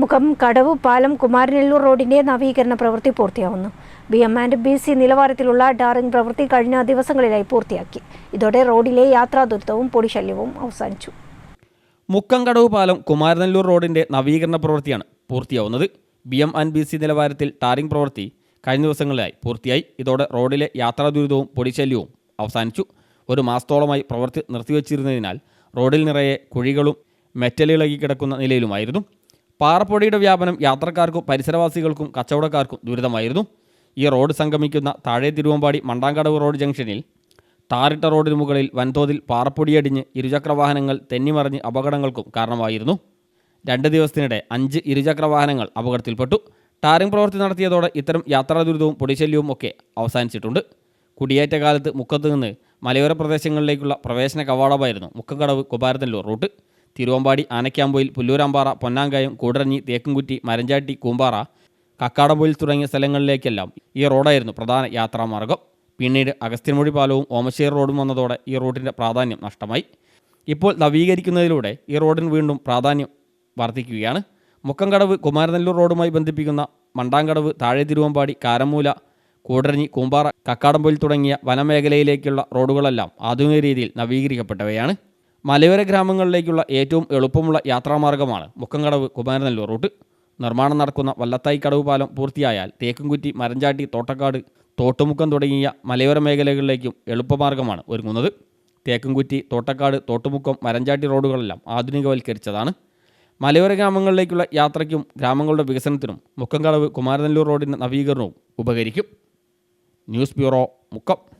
മുഖം കടവ് പാലം കുമാരനെല്ലൂർ റോഡിന്റെ നവീകരണ പ്രവൃത്തി പൂർത്തിയാവുന്നു. B M and B C നിലവാരത്തിലുള്ള ടാറിംഗ് പ്രവൃത്തി കഴിഞ്ഞ ദിവസങ്ങളിലായി പൂർത്തിയാക്കി. ഇതോടെ റോഡിലെ യാത്രാ ദുരിതവും പൊടിശല്യവും അവസാനിച്ചു. മുക്കംകടവ് പാലം കുമാരനെല്ലൂർ റോഡിന്റെ നവീകരണ പ്രവൃത്തിയാണ് പൂർത്തിയാവുന്നത്. B M and B C നിലവാരത്തിൽ ടാറിംഗ് പ്രവൃത്തി കഴിഞ്ഞ ദിവസങ്ങളിലായി പൂർത്തിയായി. ഇതോടെ റോഡിലെ യാത്രാ ദുരിതവും പൊടിശല്യവും അവസാനിച്ചു. ഒരു മാസത്തോളമായി പ്രവൃത്തി നിർത്തിവച്ചിരുന്നതിനാൽ റോഡിൽ നിറയെ കുഴികളും മെറ്റലിളകി കിടക്കുന്ന നിലയിലുമായിരുന്നു പാറപ്പൊടിയുടെ വ്യാപനം യാത്രക്കാർക്കും പരിസരവാസികൾക്കും കച്ചവടക്കാർക്കും ദുരിതമായിരുന്നു. ഈ റോഡ് സംഗമിക്കുന്ന താഴെ തിരുവമ്പാടി മണ്ടാങ്കടവ് റോഡ് ജംഗ്ഷനിൽ ടാറിട്ട റോഡിന് മുകളിൽ വൻതോതിൽ പാറപ്പൊടിയടിഞ്ഞ് ഇരുചക്ര വാഹനങ്ങൾ തെന്നിമറിഞ്ഞ് അപകടങ്ങൾക്കും കാരണമായിരുന്നു. രണ്ട് ദിവസത്തിനിടെ അഞ്ച് ഇരുചക്ര വാഹനങ്ങൾ അപകടത്തിൽപ്പെട്ടു. ടാറിംഗ് പ്രവൃത്തി നടത്തിയതോടെ ഇത്തരം യാത്രാ ദുരിതവും പൊടിശല്യവും ഒക്കെ അവസാനിച്ചിട്ടുണ്ട്. കുടിയേറ്റ കാലത്ത് മുക്കത്ത് നിന്ന് മലയോര പ്രദേശങ്ങളിലേക്കുള്ള പ്രവേശന കവാടമായിരുന്നു മുക്കക്കടവ് കുമാരനല്ലൂർ റൂട്ട്. തിരുവമ്പാടി ആനക്കാമ്പൊയിൽ പുല്ലൂരാമ്പാറ പൊന്നാങ്കായം കൂടരഞ്ഞി തേക്കുംകുറ്റി മരഞ്ചാട്ടി കൂമ്പാറ കക്കാടമ്പൊയിൽ തുടങ്ങിയ സ്ഥലങ്ങളിലേക്കെല്ലാം ഈ റോഡായിരുന്നു പ്രധാന യാത്രാമാർഗം. പിന്നീട് അഗസ്ത്യൻമൊഴി പാലവും ഓമശ്ശേരി റോഡും വന്നതോടെ ഈ റൂട്ടിന്റെ പ്രാധാന്യം നഷ്ടമായി. ഇപ്പോൾ നവീകരിക്കുന്നതിലൂടെ ഈ റോഡിന് വീണ്ടും പ്രാധാന്യം വർദ്ധിക്കുകയാണ്. മുക്കംകടവ് കുമാരനെല്ലൂർ റോഡുമായി ബന്ധിപ്പിക്കുന്ന മണ്ടാങ്കടവ് താഴെ തിരുവമ്പാടി കാരമൂല കൂടരഞ്ഞി കൂമ്പാറ കക്കാടമ്പൊയിൽ തുടങ്ങിയ വനമേഖലയിലേക്കുള്ള റോഡുകളെല്ലാം ആധുനിക രീതിയിൽ നവീകരിക്കപ്പെട്ടവയാണ്. മലയോര ഗ്രാമങ്ങളിലേക്കുള്ള ഏറ്റവും എളുപ്പമുള്ള യാത്രാമാർഗമാണ് മുക്കംകടവ് കുമാരനെല്ലൂർ റൂട്ട്. നിർമ്മാണം നടക്കുന്ന വല്ലത്തായി കടവ് പാലം പൂർത്തിയായാൽ തേക്കുംകുറ്റി മരഞ്ചാട്ടി തോട്ടക്കാട് തോട്ടുമുക്കം തുടങ്ങിയ മലയോര മേഖലകളിലേക്കും എളുപ്പമാർഗമാണ് ഒരുങ്ങുന്നത്. തേക്കുംകുറ്റി തോട്ടക്കാട് തോട്ടുമുക്കം മരഞ്ചാട്ടി റോഡുകളെല്ലാം ആധുനികവൽക്കരിച്ചതാണ്. മലയോര ഗ്രാമങ്ങളിലേക്കുള്ള യാത്രയ്ക്കും ഗ്രാമങ്ങളുടെ വികസനത്തിനും മുക്കംകടവ് കുമാരനെല്ലൂർ റോഡിന്റെ നവീകരണവും ഉപകരിക്കും. News bureau Mukkam.